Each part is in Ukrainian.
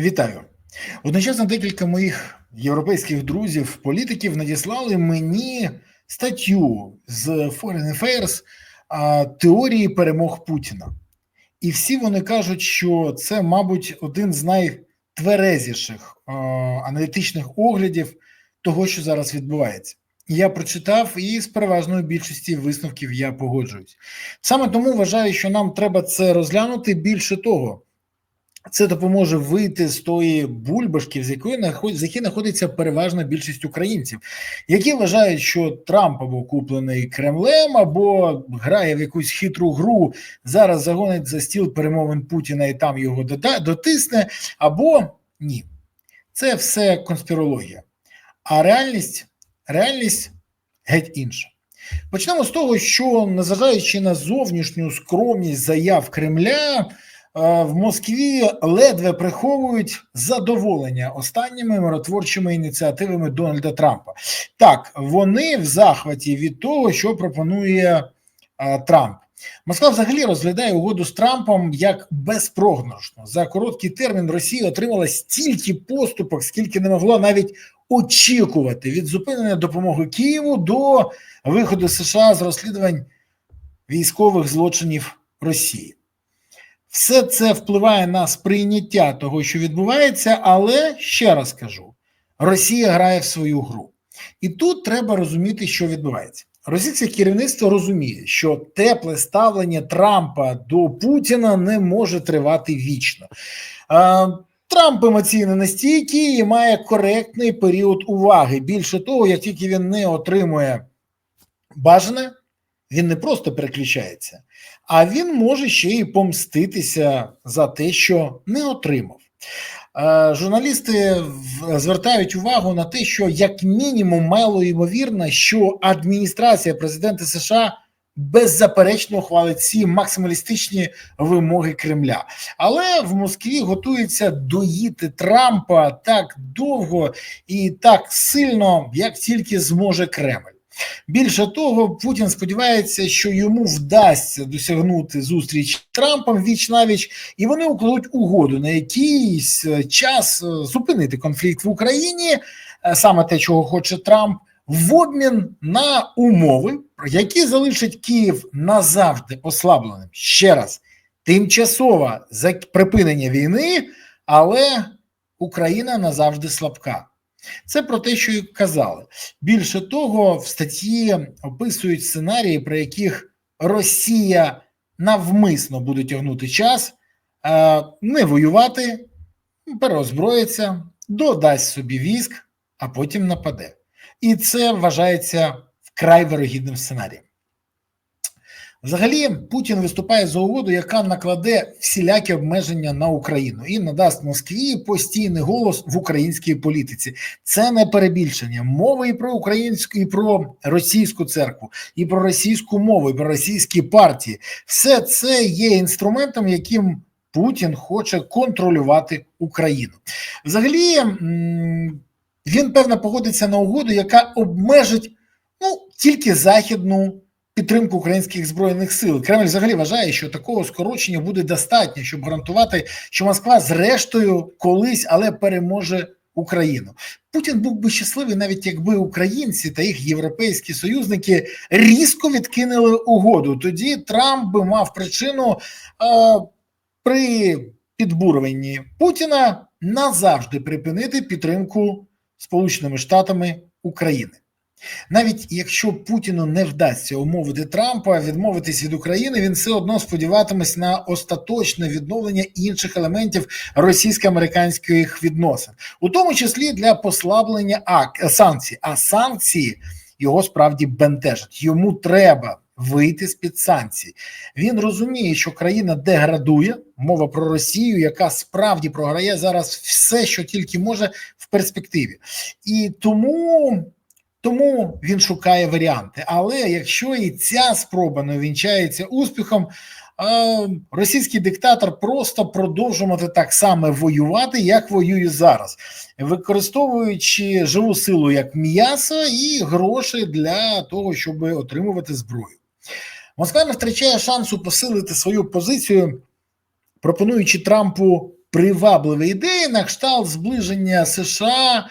Вітаю. Одночасно декілька моїх європейських друзів, політиків надіслали мені статтю з Foreign Affairs теорії перемог Путіна. І всі вони кажуть, що це, мабуть, один з найтверезіших аналітичних оглядів того, що зараз відбувається. Я прочитав і з переважною більшості висновків я погоджуюсь. Саме тому вважаю, що нам треба це розглянути більше того. Це допоможе вийти з тої бульбашки, з якої з якої знаходиться переважна більшість українців, які вважають, що Трамп або куплений Кремлем, або грає в якусь хитру гру, зараз загонить за стіл перемовин Путіна і там його дотисне, або ні. Це все конспірологія. А реальність, реальність геть інша. Почнемо з того, що незважаючи на зовнішню скромність заяв Кремля в Москві ледве приховують задоволення останніми миротворчими ініціативами Дональда Трампа. Так, вони в захваті від того, що пропонує а, Трамп. Москва взагалі розглядає угоду з Трампом як безпрограшну. За короткий термін Росія отримала стільки поступок, скільки не могла навіть очікувати від зупинення допомоги Києву до виходу США з розслідувань військових злочинів Росії. Все це впливає на сприйняття того, що відбувається, але ще раз кажу: Росія грає в свою гру, і тут треба розуміти, що відбувається. Російське керівництво розуміє, що тепле ставлення Трампа до Путіна не може тривати вічно. Трамп емоційно настійкий і має коректний період уваги. Більше того, як тільки він не отримує бажане, він не просто переключається, а він може ще й помститися за те, що не отримав. Е, журналісти звертають увагу на те, що як мінімум мало ймовірно, що адміністрація президента США беззаперечно ухвалить ці максималістичні вимоги Кремля, але в Москві готується доїти Трампа так довго і так сильно, як тільки зможе Кремль. Більше того, Путін сподівається, що йому вдасться досягнути зустріч з Трампом віч навіч, і вони укладуть угоду на якийсь е, час е, зупинити конфлікт в Україні, е, саме те, чого хоче Трамп, в обмін на умови, які залишать Київ назавжди ослабленим. Ще раз тимчасове припинення війни, але Україна назавжди слабка. Це про те, що і казали. Більше того, в статті описують сценарії, при яких Росія навмисно буде тягнути час, е, не воювати, переозброїться, додасть собі військ, а потім нападе. І це вважається вкрай вирогідним сценарієм. Взагалі, Путін виступає за угоду, яка накладе всілякі обмеження на Україну і надасть Москві постійний голос в українській політиці. Це не перебільшення. Мова і про українську, і про російську церкву, і про російську мову, і про російські партії. Все це є інструментом, яким Путін хоче контролювати Україну. Взагалі, він певно погодиться на угоду, яка обмежить ну тільки західну підтримку українських збройних сил. Кремль взагалі вважає, що такого скорочення буде достатньо, щоб гарантувати, що Москва, зрештою, колись але переможе Україну. Путін був би щасливий, навіть якби українці та їх європейські союзники різко відкинули угоду. Тоді Трамп би мав причину а, при підбурюванні Путіна назавжди припинити підтримку Сполученими Штатами України. Навіть якщо Путіну не вдасться умовити Трампа відмовитись від України, він все одно сподіватиметься на остаточне відновлення інших елементів російсько-американських відносин, у тому числі для послаблення санкцій. А санкції його справді бентежать. Йому треба вийти з під санкцій. Він розуміє, що країна деградує. Мова про Росію, яка справді програє зараз все, що тільки може в перспективі, і тому. Тому він шукає варіанти. Але якщо і ця спроба не вінчається успіхом, російський диктатор просто продовжувати так само воювати, як воює зараз, використовуючи живу силу як м'ясо і гроші для того, щоб отримувати зброю. Москва не втрачає шансу посилити свою позицію, пропонуючи Трампу привабливі ідеї на кшталт зближення США е,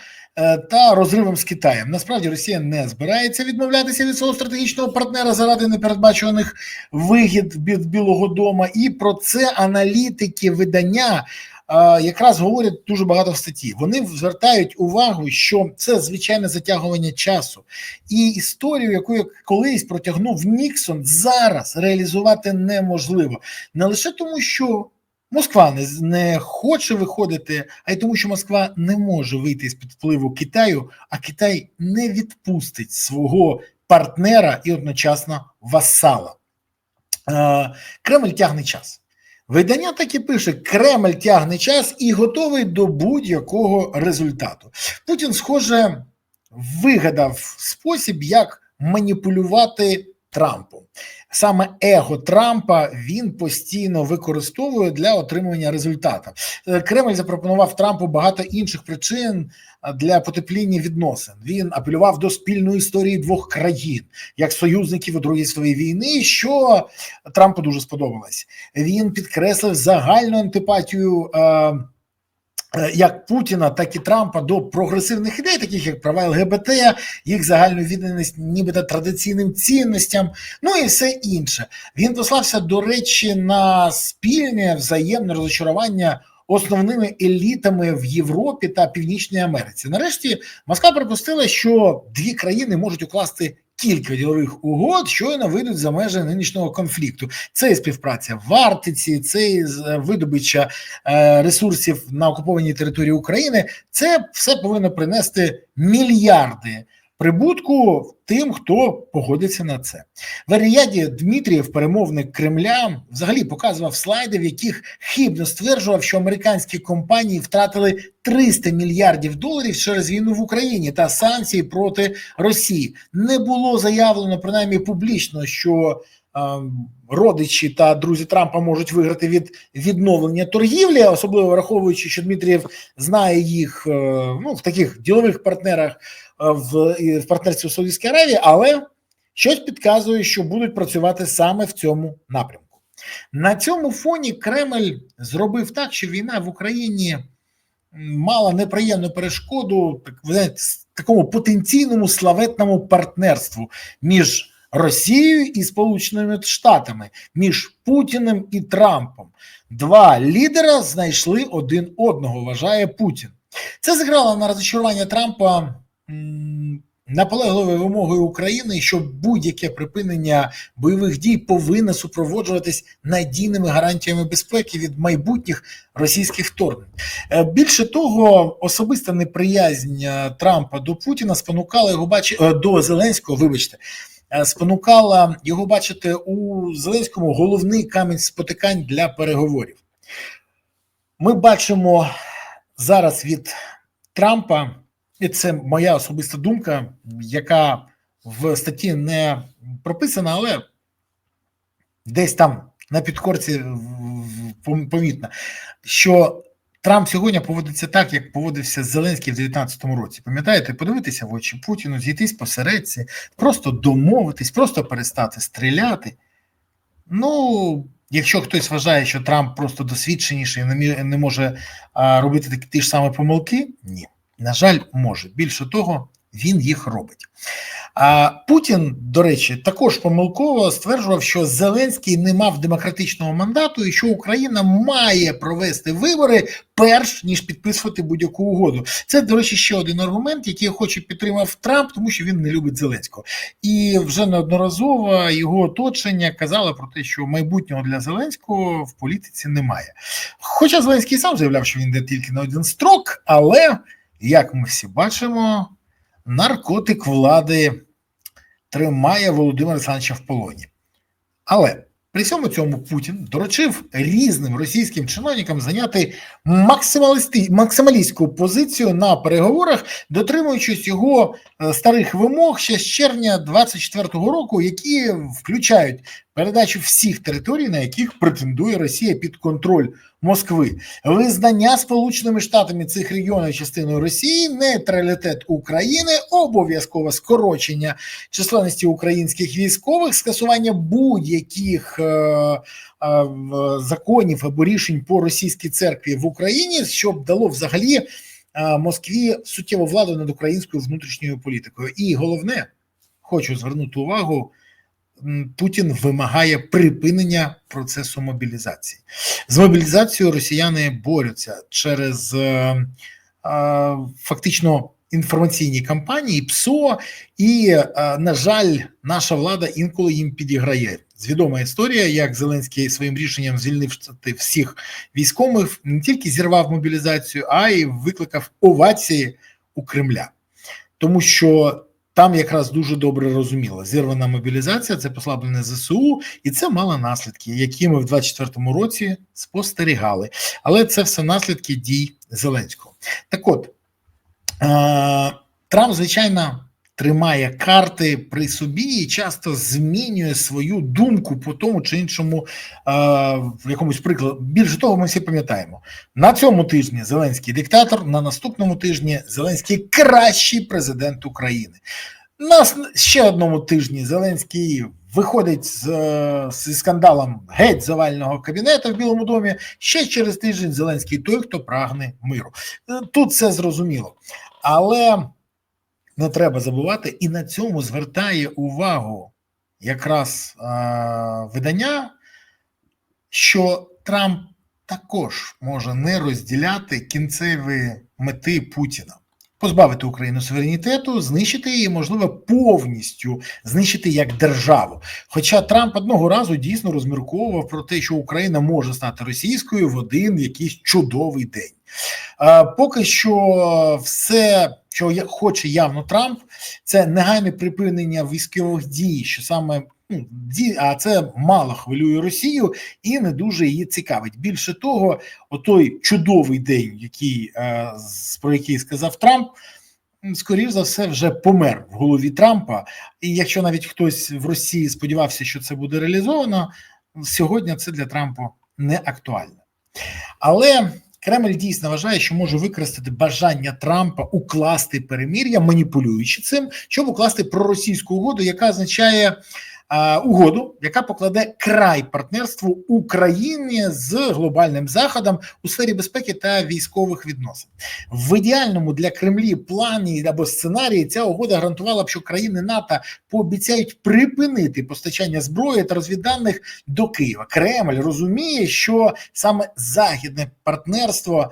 та розривом з Китаєм. Насправді Росія не збирається відмовлятися від свого стратегічного партнера заради непередбачуваних вигід від Білого Дома, і про це аналітики видання. е, Якраз говорять дуже багато в статті. Вони звертають увагу, що це звичайне затягування часу, і історію, яку колись протягнув Ніксон, зараз реалізувати неможливо не лише тому, що Москва не, не хоче виходити, а й тому, що Москва не може вийти з під впливу Китаю, а Китай не відпустить свого партнера і одночасно васала. Е, Кремль тягне час. Видання так і пише: Кремль тягне час і готовий до будь-якого результату. Путін, схоже, вигадав спосіб, як маніпулювати Трампом. Саме его Трампа він постійно використовує для отримання результату. Е, Кремль запропонував Трампу багато інших причин для потепління відносин. Він апелював до спільної історії двох країн як союзників у Другій світовій війни, що Трампу дуже сподобалось. Він підкреслив загальну антипатію. Е, е, як Путіна, так і Трампа до прогресивних ідей, таких як права ЛГБТ, їх загальну відданість, нібито традиційним цінностям, ну і все інше. Він послався, до речі, на спільне взаємне розочарування основними елітами в Європі та Північній Америці. Нарешті Москва припустила, що дві країни можуть укласти. Кілька ділових угод щойно вийдуть за межі нинішнього конфлікту. Це і співпраця в Арктиці, це і з- видобича е, ресурсів на окупованій території України. Це все повинно принести мільярди прибутку тим, хто погодиться на це. В Аріаді Дмитрієв, перемовник Кремля, взагалі показував слайди, в яких хибно стверджував, що американські компанії втратили 300 мільярдів доларів через війну в Україні та санкції проти Росії. Не було заявлено принаймні публічно, що е, родичі та друзі Трампа можуть виграти від відновлення торгівлі, особливо враховуючи, що Дмитрієв знає їх е, ну, в таких ділових партнерах в, в партнерстві в Саудівській Аравії, але щось підказує, що будуть працювати саме в цьому напрямку. На цьому фоні Кремль зробив так, що війна в Україні мала неприємну перешкоду так, знаєте, такому потенційному славетному партнерству між Росією і Сполученими Штатами, між Путіним і Трампом. Два лідера знайшли один одного, вважає Путін. Це зіграло на розчарування Трампа наполегливою вимогою України, що будь-яке припинення бойових дій повинно супроводжуватись надійними гарантіями безпеки від майбутніх російських вторгнень. Е, Більше того, особиста неприязнь е, Трампа до Путіна спонукала його бачити до Зеленського, вибачте, е, спонукала його бачити у Зеленському головний камінь спотикань для переговорів. Ми бачимо зараз від Трампа, і це моя особиста думка, яка в статті не прописана, але десь там на підкорці помітна, що Трамп сьогодні поводиться так, як поводився Зеленський в 2019 році. Пам'ятаєте, подивитися в очі Путіну, зійтись посередці, просто домовитись, просто перестати стріляти. Ну, якщо хтось вважає, що Трамп просто досвідченіший не, може робити такі ті ж самі помилки, ні. На жаль, може. Більше того, він їх робить. А Путін, до речі, також помилково стверджував, що Зеленський не мав демократичного мандату і що Україна має провести вибори перш ніж підписувати будь-яку угоду. Це, до речі, ще один аргумент, який хоче підтримав Трамп, тому що він не любить Зеленського. І вже неодноразово його оточення казало про те, що майбутнього для Зеленського в політиці немає. Хоча Зеленський сам заявляв, що він йде тільки на один строк, але як ми всі бачимо, наркотик влади тримає Володимира Олександровича в полоні. Але при всьому цьому Путін доручив різним російським чиновникам зайняти максималістську позицію на переговорах, дотримуючись його е, старих вимог ще з червня 24-го року, які включають передачу всіх територій, на яких претендує Росія під контроль Москви, визнання Сполученими Штатами цих регіонів частиною Росії, нейтралітет України, обов'язкове скорочення численності українських військових, скасування будь-яких е, е, законів або рішень по російській церкві в Україні, щоб дало взагалі е, Москві суттєву владу над українською внутрішньою політикою. І головне, хочу звернути увагу. Путін вимагає припинення процесу мобілізації. З мобілізацією росіяни борються через е, е, фактично інформаційні кампанії ПСО, і, е, на жаль, наша влада інколи їм підіграє. Звідома історія, як Зеленський своїм рішенням звільнив всіх військових, не тільки зірвав мобілізацію, а й викликав овації у Кремля, тому що там якраз дуже добре розуміла зірвана мобілізація це послаблене ЗСУ, і це мало наслідки, які ми в 24-му році спостерігали. Але це все наслідки дій Зеленського. Так от Трамп, звичайно, тримає карти при собі і часто змінює свою думку по тому чи іншому в якомусь прикладу. Більше того, ми всі пам'ятаємо на цьому тижні Зеленський диктатор, на наступному тижні Зеленський кращий президент України. На ще одному тижні Зеленський виходить з, зі скандалом геть завального кабінету в Білому домі. Ще через тиждень Зеленський той, хто прагне миру. Тут все зрозуміло, але не треба забувати, і на цьому звертає увагу якраз е, видання, що Трамп також може не розділяти кінцеві мети Путіна. Позбавити Україну суверенітету, знищити її, можливо, повністю знищити як державу. Хоча Трамп одного разу дійсно розмірковував про те, що Україна може стати російською в один якийсь чудовий день. Поки що, все, що хоче явно Трамп, це негайне припинення військових дій, що саме а це мало хвилює Росію і не дуже її цікавить. Більше того, отой чудовий день, який е, про який сказав Трамп. Скоріше за все, вже помер в голові Трампа, і якщо навіть хтось в Росії сподівався, що це буде реалізовано, сьогодні це для Трампа не актуально. Але Кремль дійсно вважає, що може використати бажання Трампа укласти перемір'я, маніпулюючи цим, щоб укласти проросійську угоду, яка означає угоду, яка покладе край партнерству України з глобальним заходом у сфері безпеки та військових відносин. В ідеальному для Кремлі плані або сценарії ця угода гарантувала б, що країни НАТО пообіцяють припинити постачання зброї та розвідданих до Києва. Кремль розуміє, що саме західне партнерство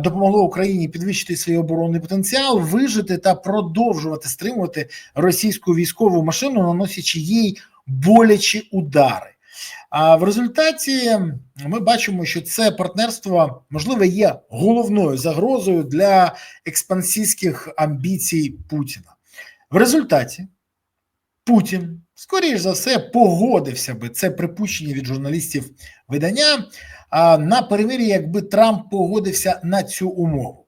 допомогло Україні підвищити свій оборонний потенціал, вижити та продовжувати стримувати російську військову машину, наносячи їй болячі удари. А в результаті ми бачимо, що це партнерство можливо є головною загрозою для експансійських амбіцій Путіна. В результаті Путін, скоріш за все, погодився би це припущення від журналістів видання на перемир'ї, якби Трамп погодився на цю умову.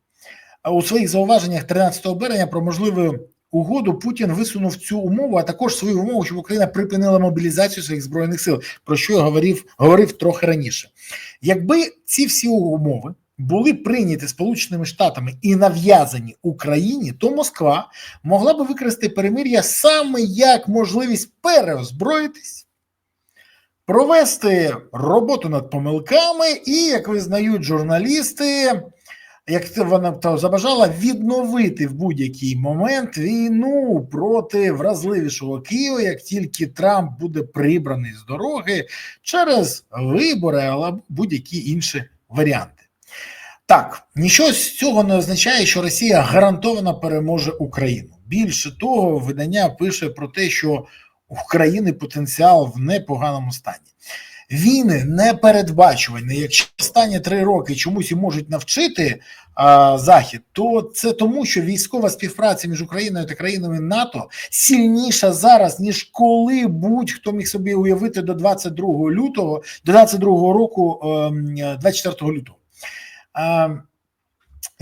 У своїх зауваженнях 13 березня про можливу угоду Путін висунув цю умову, а також свою умову, щоб Україна припинила мобілізацію своїх збройних сил, про що я говорив, говорив трохи раніше. Якби ці всі умови були прийняті Сполученими Штатами і нав'язані Україні, то Москва могла би використати перемир'я саме як можливість переозброїтись провести роботу над помилками, і, як визнають журналісти, як вона то забажала відновити в будь-який момент війну проти вразливішого Києва, як тільки Трамп буде прибраний з дороги через вибори, але будь-які інші варіанти. Так, нічого з цього не означає, що Росія гарантовано переможе Україну. Більше того, видання пише про те, що України потенціал в непоганому стані. Війни непередбачувані. Якщо останні три роки чомусь і можуть навчити а, Захід, то це тому, що військова співпраця між Україною та країнами НАТО сильніша зараз, ніж коли будь-хто міг собі уявити до 22 лютого, до 22 року, 24 ем, лютого.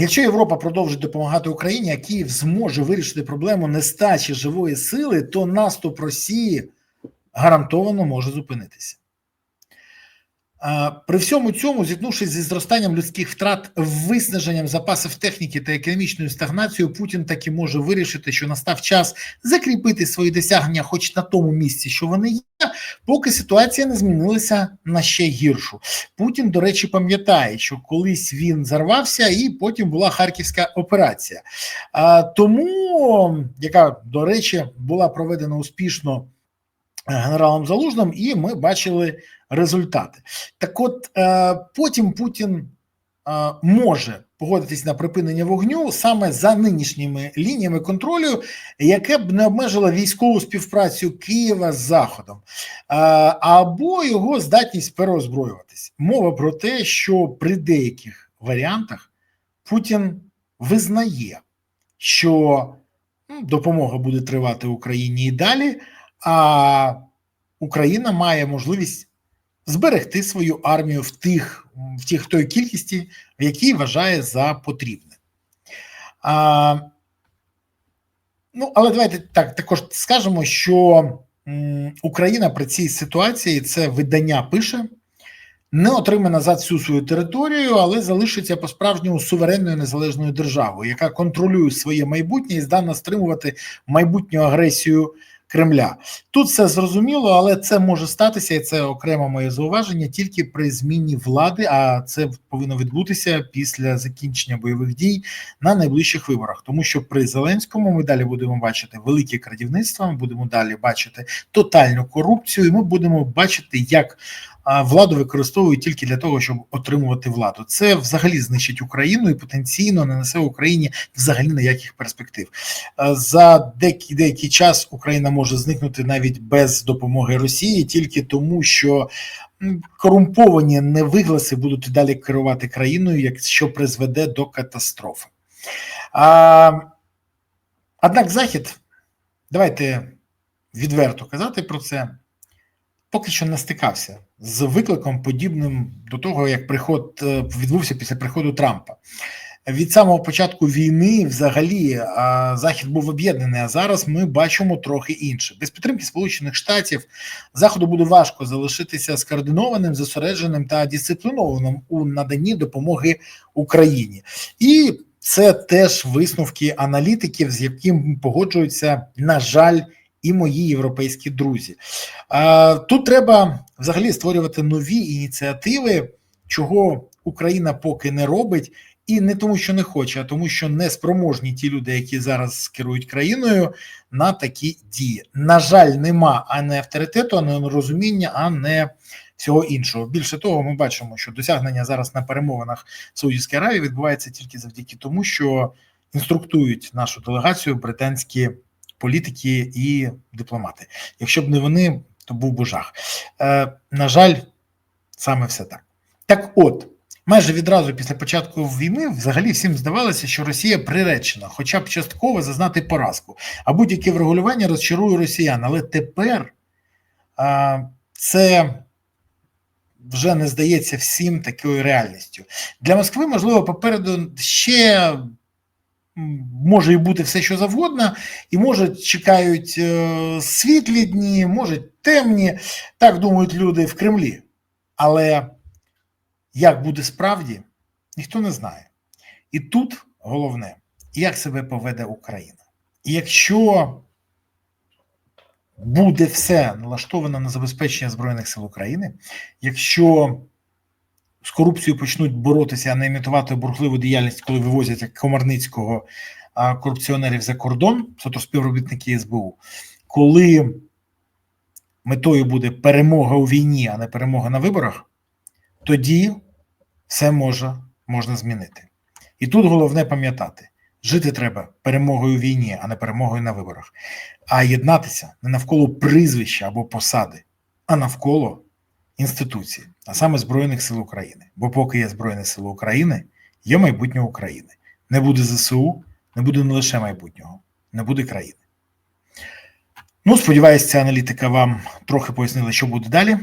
Якщо Європа продовжить допомагати Україні, а Київ зможе вирішити проблему нестачі живої сили, то наступ Росії гарантовано може зупинитися. При всьому цьому, зіткнувшись зі зростанням людських втрат, виснаженням запасів техніки та економічною стагнацією, Путін таки може вирішити, що настав час закріпити свої досягнення, хоч на тому місці, що вони є, поки ситуація не змінилася на ще гіршу. Путін, до речі, пам'ятає, що колись він зарвався, і потім була харківська операція. А, Тому, яка до речі, була проведена успішно генералом Залужним, і ми бачили результати. Так, от е, потім Путін е, може погодитись на припинення вогню саме за нинішніми лініями контролю, яке б не обмежило військову співпрацю Києва з Заходом, е, або його здатність переозброюватись. Мова про те, що при деяких варіантах Путін визнає, що ну, допомога буде тривати Україні і далі, а Україна має можливість зберегти свою армію в тих в тих той кількості, в якій вважає за потрібне. А, Ну, але давайте так також скажемо, що Україна при цій ситуації це видання пише. Не отримає назад всю свою територію, але залишиться по справжньому суверенною незалежною державою, яка контролює своє майбутнє і здатна стримувати майбутню агресію Кремля. Тут все зрозуміло, але це може статися, і це окремо моє зауваження тільки при зміні влади. А це повинно відбутися після закінчення бойових дій на найближчих виборах, тому що при Зеленському ми далі будемо бачити велике крадівництво, ми будемо далі бачити тотальну корупцію, і ми будемо бачити, як владу використовують тільки для того, щоб отримувати владу. Це взагалі знищить Україну і потенційно не несе Україні взагалі ніяких перспектив. За деякий, деякий час Україна може зникнути навіть без допомоги Росії, тільки тому, що корумповані невигласи будуть далі керувати країною, якщо призведе до катастрофи. А, Однак Захід, давайте відверто казати про це поки що не стикався з викликом, подібним до того, як приход е, відбувся після приходу Трампа. Від самого початку війни, взагалі, захід був об'єднаний. А зараз ми бачимо трохи інше. Без підтримки Сполучених Штатів заходу буде важко залишитися скоординованим, зосередженим та дисциплінованим у наданні допомоги Україні, і це теж висновки аналітиків, з яким погоджуються, на жаль, і мої європейські друзі. Тут треба взагалі створювати нові ініціативи, чого Україна поки не робить. І не тому, що не хоче, а тому, що не спроможні ті люди, які зараз керують країною, на такі дії. На жаль, нема а не авторитету, а не розуміння, а не всього іншого. Більше того, ми бачимо, що досягнення зараз на перемовинах в Саудівській Аравії відбувається тільки завдяки тому, що інструктують нашу делегацію британські політики і дипломати. Якщо б не вони, то був би жах. Е, На жаль, саме все так. Так, от. Майже відразу після початку війни взагалі всім здавалося, що Росія приречена, хоча б частково зазнати поразку, а будь-яке врегулювання розчарує росіян. Але тепер а, це вже не здається всім такою реальністю. Для Москви, можливо, попереду ще може і бути все, що завгодно, і може чекають е, світлі дні, може темні. Так думають люди в Кремлі. Але як буде справді, ніхто не знає. І тут головне, як себе поведе Україна. І якщо буде все налаштовано на забезпечення Збройних сил України, якщо з корупцією почнуть боротися, а не імітувати бурхливу діяльність, коли вивозять Комарницького корупціонерів за кордон, суто співробітники СБУ, коли метою буде перемога у війні, а не перемога на виборах, тоді все може, можна змінити. І тут головне пам'ятати: жити треба перемогою у війні, а не перемогою на виборах, а єднатися не навколо прізвища або посади, а навколо інституції, а саме Збройних сил України. Бо поки є Збройні Сили України, є майбутнє України. Не буде ЗСУ, не буде не лише майбутнього, не буде країни. Ну, сподіваюся, ця аналітика вам трохи пояснила, що буде далі.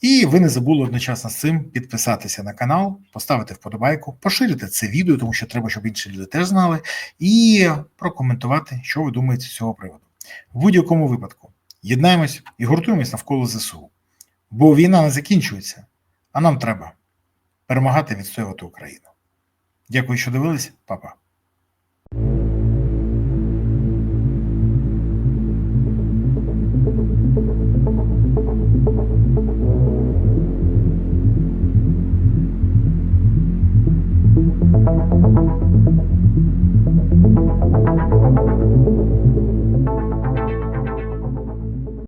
І ви не забули одночасно з цим підписатися на канал, поставити вподобайку, поширити це відео, тому що треба, щоб інші люди теж знали, і прокоментувати, що ви думаєте з цього приводу. В будь-якому випадку єднаємось і гуртуємось навколо ЗСУ. Бо війна не закінчується, а нам треба перемагати, відстоювати Україну. Дякую, що дивились, папа.